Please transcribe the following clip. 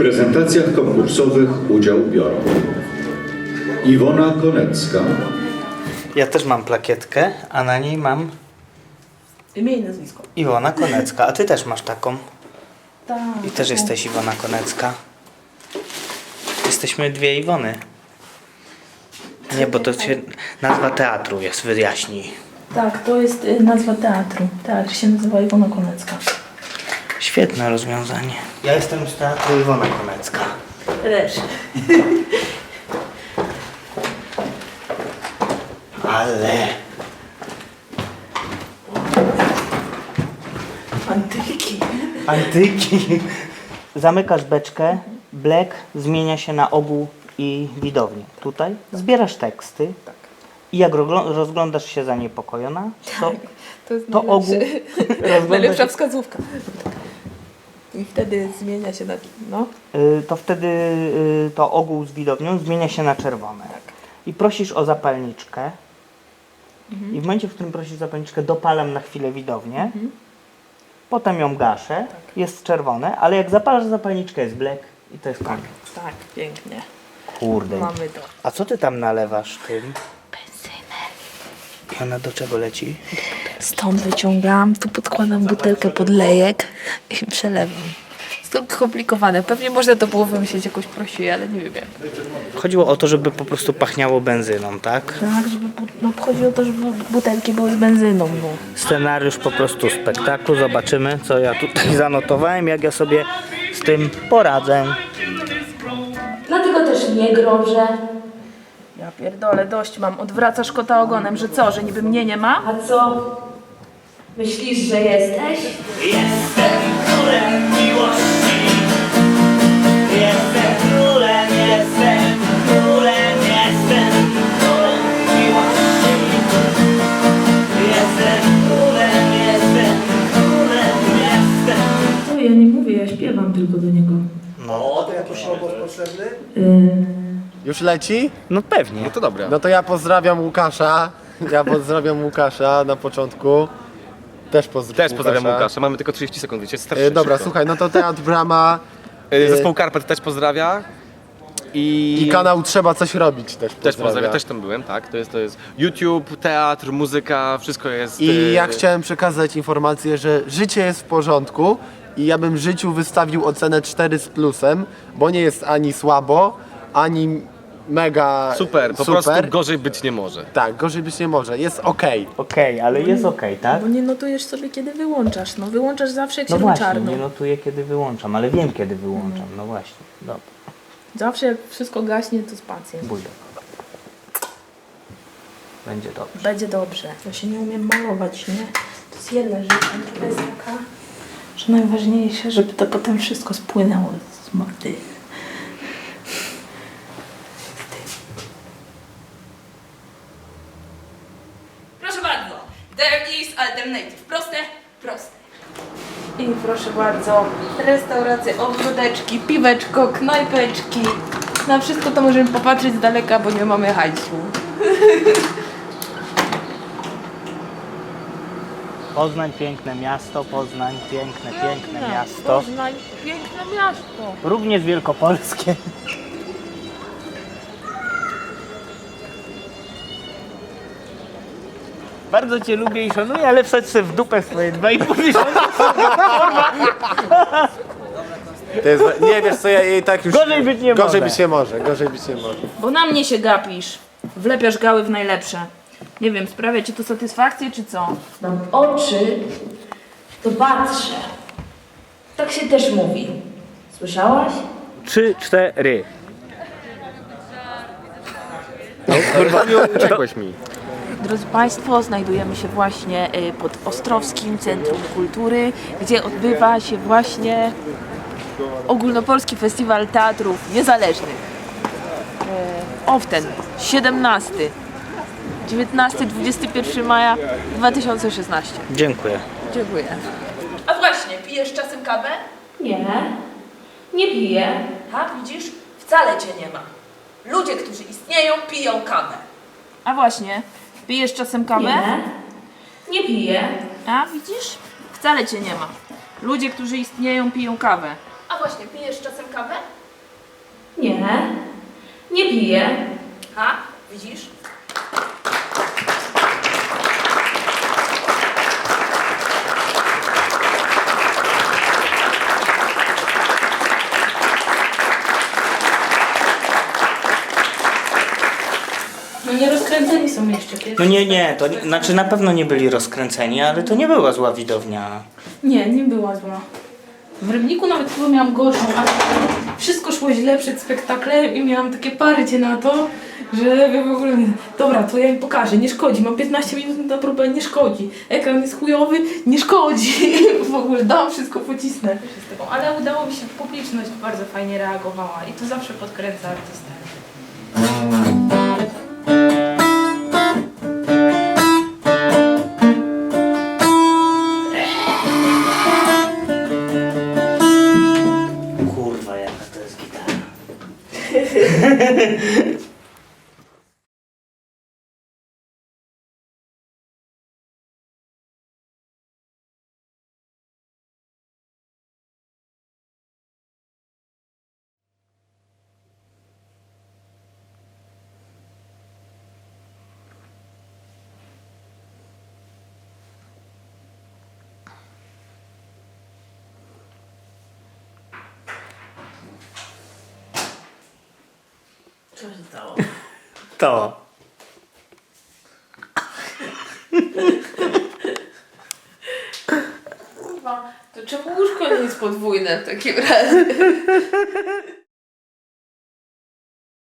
prezentacjach konkursowych udział biorą Iwona Konecka, Ja też mam plakietkę, a na niej mam Imię i nazwisko. Iwona Konecka, a ty też masz taką. Tak. I też jesteś Iwona Konecka. Jesteśmy dwie Iwony. Nie, bo to się nazwa teatru jest, wyjaśnij. Tak, to jest y, nazwa teatru. Teatr się nazywa Iwona Konecka. Świetne rozwiązanie. Ja jestem z teatru Iwona Konecka. Też. Ale... Antyki. Antyki. Zamykasz beczkę, black zmienia się na ogół i widownię. Tutaj zbierasz teksty. Tak. I jak roglo- rozglądasz się zaniepokojona, to, To jest to ogół rozglądasz Najlepsza wskazówka. I wtedy zmienia się na... No. y, to wtedy y, to ogół z widownią zmienia się na czerwone. Tak. I prosisz o zapalniczkę. Mhm. I w momencie, w którym prosisz zapalniczkę, dopalam na chwilę widownię. Potem ją gaszę, Tak. jest czerwone, ale jak zapalasz zapalniczkę, jest black i to jest koniec. Tak, pięknie. Kurde. Mamy to. A co ty tam nalewasz tym? I ona do czego leci? Stąd wyciągam, tu podkładam butelkę pod lejek i przelewam. Jest to komplikowane. Pewnie można to było wymyślić jakoś prościej, ale nie wiem jak. Chodziło o to, żeby po prostu pachniało benzyną, tak? Tak, żeby, no chodzi o to, żeby butelki były z benzyną, no. Scenariusz po prostu spektaklu. Zobaczymy, co ja tutaj zanotowałem, jak ja sobie z tym poradzę. Dlatego też nie grożę. Ja pierdolę, dość mam. Odwracasz kota ogonem, że co, że niby mnie nie ma? A co? Myślisz, że jesteś? Jestem królem miłości. Jestem królem, jestem królem, jestem królem miłości. Jestem królem, jestem królem, jestem. Co, ja nie mówię, ja śpiewam tylko do niego. No, To jakiś robot potrzebny? Yy, Już leci? no pewnie. No to dobra. No to ja pozdrawiam Łukasza. Ja pozdrawiam Łukasza na początku. Też pozdrawiam Też pozdrawiam Łukasza. Mamy tylko 30 sekund, wiecie? Starczy E, dobra, szybko. słuchaj, no to Teatr Brama E, Zespół Karpet też pozdrawia. I, i kanał Trzeba Coś Robić też Też pozdrawia. pozdrawia, też tam byłem, tak. To jest, to jest YouTube, teatr, muzyka, wszystko jest. I e, ja chciałem przekazać informację, że życie jest w porządku i ja bym życiu wystawił ocenę 4 z plusem, bo nie jest ani słabo, ani mega Super, po super. prostu gorzej być nie może. Tak, gorzej być nie może, jest okej. Okej, ale jest okej, tak? bo nie notujesz sobie, kiedy wyłączasz. No wyłączasz zawsze, jak No się właśnie, czarno. nie notuję kiedy wyłączam, ale wiem kiedy wyłączam. No właśnie, dobra. Zawsze jak wszystko gaśnie, to spację. Bójdę. Będzie dobrze. Będzie dobrze. Ja się nie umiem malować, nie? To jest jedna rzecz, a druga jest taka, że najważniejsze, żeby to potem wszystko spłynęło z mordy. There is alternative. Proste, proste. I proszę bardzo, restauracje, ogródeczki, piweczko, knajpeczki. Na wszystko to możemy popatrzeć z daleka, bo nie mamy hajsu. Poznań, piękne miasto, Poznań, piękne, piękne miasto. Poznań, piękne miasto. Również wielkopolskie. Bardzo Cię lubię i szanuję, ale wsadź sobie w dupę swoje 2,5 tysiąca. To jest, nie wiesz co, ja jej tak już... Gorzej być nie Gorzej może. być nie może, gorzej być nie może. Bo na mnie się gapisz. Wlepiasz gały w najlepsze. Nie wiem, sprawia ci to satysfakcję, czy co? Mam oczy, to patrzę. Tak się też mówi. Słyszałaś? Trzy, cztery. Kurwa, uciekłeś mi. Drodzy Państwo, znajdujemy się właśnie y, pod Ostrowskim Centrum Kultury, gdzie odbywa się właśnie Ogólnopolski Festiwal Teatrów Niezależnych. Often, 17, 19-21 maja 2016. Dziękuję. Dziękuję. A właśnie, pijesz czasem kawę? Nie. Nie piję. Ha, widzisz? Wcale cię nie ma. Ludzie, którzy istnieją, piją kawę. A właśnie, pijesz czasem kawę? Nie. Nie piję. A widzisz? Wcale cię nie ma. Ludzie, którzy istnieją, piją kawę. A właśnie, pijesz czasem kawę? Nie. Nie piję. A, widzisz? Rozkręceni są jeszcze. No nie, nie, to nie, znaczy na pewno nie byli rozkręceni, ale to nie była zła widownia. Nie, nie była zła. W Rybniku nawet chyba miałam gorszą, ale wszystko szło źle przed spektaklem i miałam takie parcie na to, że w ogóle... Dobra, to ja im pokażę, nie szkodzi, mam 15 minut na próbę, nie szkodzi. Ekran jest chujowy, nie szkodzi. W ogóle dam wszystko, pocisnę. Ale udało mi się, publiczność bardzo fajnie reagowała i to zawsze podkręca artystę. Co się stało? To. To czemu łóżko nie jest podwójne w takim razie?